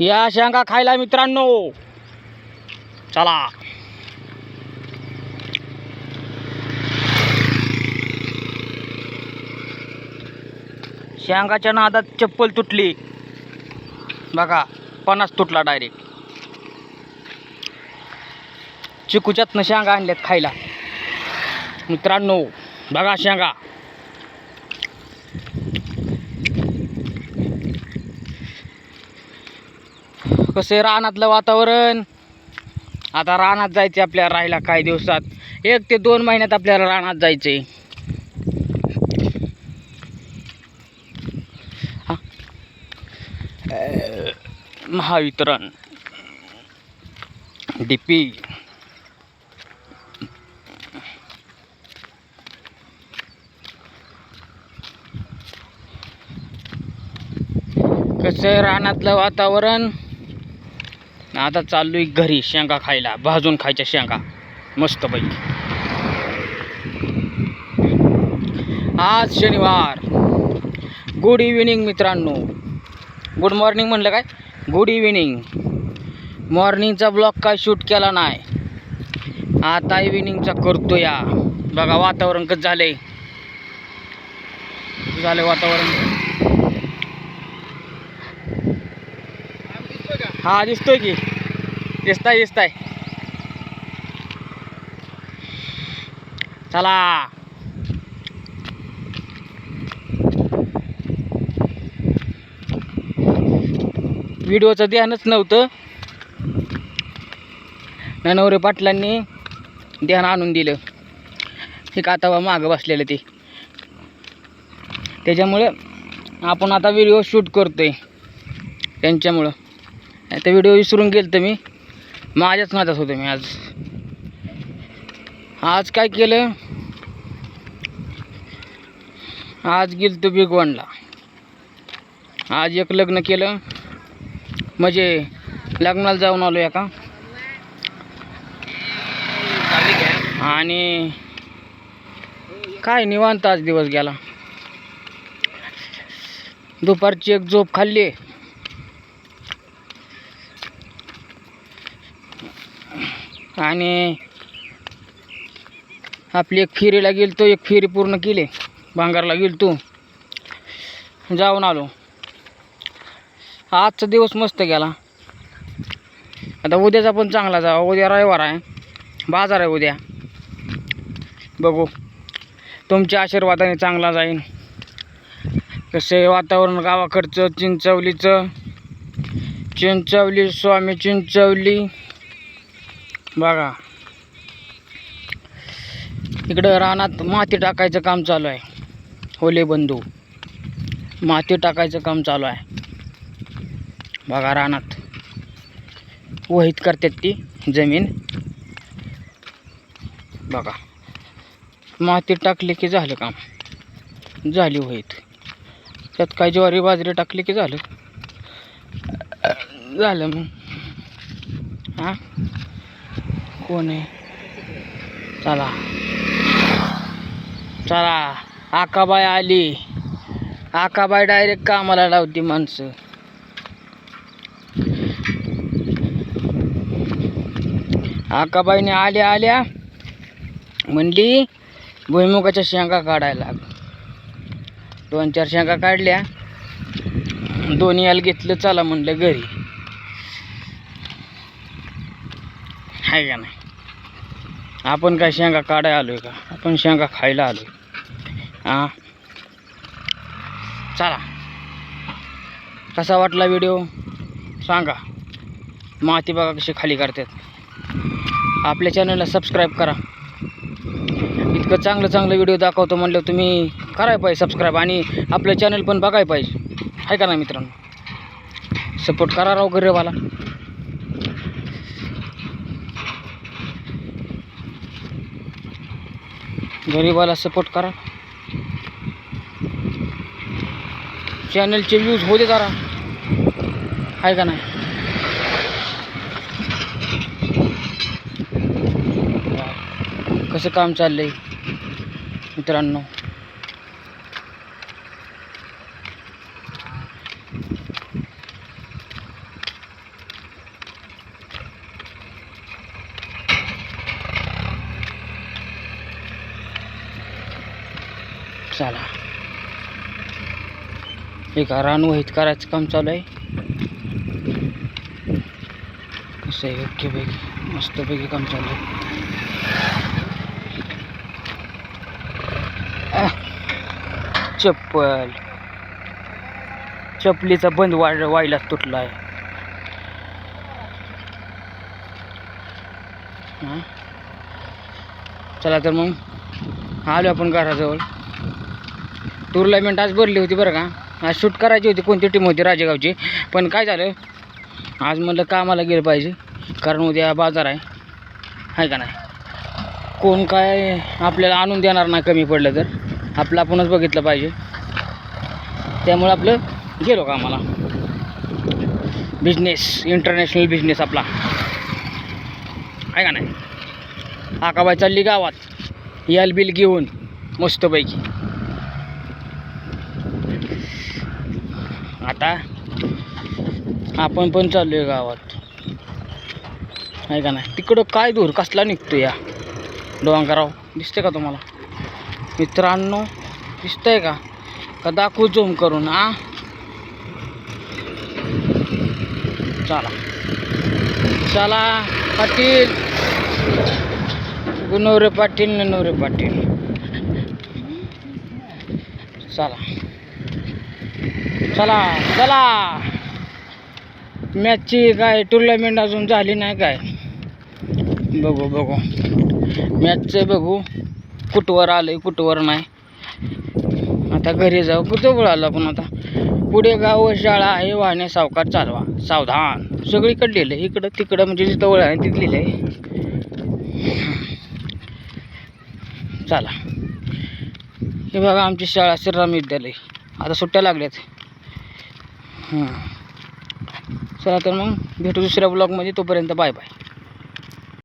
या शेंगा खायला मित्रांनो. चला. शेंगाच्या नादात चप्पल तुटली. बघा पन्नास तुटला डायरेक्ट चिकूच्यातनं शेंगा आणल्यात खायला. मित्रांनो बघा शेंगा. कसं आहे रानातलं वातावरण. आता रानात जायचे आपल्याला राहायला काही दिवसात. एक ते दोन महिन्यात आपल्याला रानात जायचे महावितरण. डीपी. कसं रानातलं वातावरण. आता चाललोय घरी शेंगा खायला भाजून खायच्या शेंगा. मस्तपैकी आज शनिवार. गुड इव्हिनिंग मित्रांनो. गुड मॉर्निंग म्हणलं काय? गुड इव्हिनिंग मॉर्निंगचा ब्लॉग काय शूट केला नाही. आता इव्हिनिंगचा करतो या बघा वातावरण कसं आहे झालं वातावरण. हा दिसतोय की. दिसताय दिसताय. चला. व्हिडिओचं ध्यानच नव्हतं. नवरे पाटलांनी ध्यान आणून दिलं. हे का मागं बसलेलं ते. त्याच्यामुळं आपण आता व्हिडिओ शूट करतोय. त्यांच्यामुळं. आता व्हिडिओ विसरून गेलो तर मी. माझ्याच नादात होतो मी आज. आज काय केलं? आज गेलो तो बिग वनला आज एक लग्न केलं. म्हणजे लग्नाला जाऊन आलो एका आणि काय निवांत आज दिवस गेला. दुपारची एक झोप खाल्ली. आणि आपली एक फेरीला गेलतो एक फेरी पूर्ण केली. भांगारला गेलतो जाऊन आलो. आजचा दिवस मस्त गेला. आता उद्याचा पण चांगला जावा. उद्या रविवार आहे. बाजार आहे उद्या. बघू. तुमच्या आशीर्वादाने चांगला जाईन. कसे वातावरण गावाकडचं चिंचवलीचं. चिंचवली स्वामी चिंचवली. बघा. इकडं रानात माती टाकायचं काम चालू आहे. होले बंधू. माती टाकायचं काम चालू आहे. बघा रानात. वहीत करतात ती जमीन. बघा. माती टाकली की झालं काम. झाली वहीत. त्यात काय ज्वारी बाजरी टाकली की झालं? झालं मग. हां? कोण आहे? चला. चला. आकाबाई आली. आकाबाई डायरेक्ट कामाला लावती माणसं. आकाबाईने आल्या आल्या. म्हणली भुईमुगाच्या शेंगा काढायला लाग. दोन चार शेंगा काढल्या. दोन्ही याला घेतलं चला म्हणलं घरी. आहे का नाही? आपण काय शेंगा काढाय आहे का? आपण शेंगा खायला आलो हां? चला. कसा वाटला व्हिडिओ सांगा. माती बघा कशी खाली करतात. आपल्या चॅनलला सबस्क्राईब करा. इतकं चांगलं चांगलं व्हिडिओ दाखवतो म्हणलं तुम्ही करायला पाहिजे सबस्क्राईब आणि आपलं चॅनल पण बघायला पाहिजे. आहे का ना मित्रांनो? सपोर्ट करा राव गरीबाला. गरीबाला सपोर्ट करा. चॅनलचे व्ह्यूज होते जरा. आहे का नाही? कसं काम चाललंय मित्रांनो चला एका रानवहीत करायचं काम चालू आहे. कसं आहे ओके पैकी मस्तपैकी काम चालू आहे. चप्पल. चपलीचा बंद वाढ व्हायला तुटला आहे हां? चला तर मग आलो आपण घराजवळ. टुर्नामेंट आज भरली होती बरं का? आज शूट करायची होती. कोणती टीम होती? राजेगावची. पण काय झालं? आज म्हणलं कामाला गेलं पाहिजे. कारण उद्या बाजार आहे. आहे का नाही? कोण काय आपल्याला आणून देणार नाही कमी पडलं तर. आपलं आपणच बघितलं पाहिजे. त्यामुळे आपलं गेलो कामाला. बिझनेस इंटरनॅशनल बिझनेस आपला. आहे का नाही? आकाबाई चालली गावात. यल बिल घेऊन मस्तपैकी. आता आपण पण चाललो आहे गावात. आहे का नाही? तिकडं काय दूर कसला निघतो या? डोंगराव दिसते का तुम्हाला? मित्रांनो दिसतंय का? का दाखवू झूम करून आ? चला. चला पाटील. गुणवरे पाटील नवरे पाटील. चला. चला चला. मॅचची काय टुर्नामेंट अजून झाली नाही काय? बघू बघू. मॅचचं बघू. कुठवर आलं आहे कुठवर नाही. आता घरी जाऊ कुठं आलं पण आता? पुढे गाव शाळा आहे वाहने सावकार चालवा. सावधान. सगळीकडे लिहिलं आहे. इकडं तिकडं म्हणजे जवळ आहे तिथं लिहिलं आहे चला. हे बघा आमची शाळा श्रीराम विद्यालय. आता सुट्ट्या लागल्यात. हां चला तर मग भेटू दुसऱ्या ब्लॉगमध्ये तोपर्यंत बाय बाय.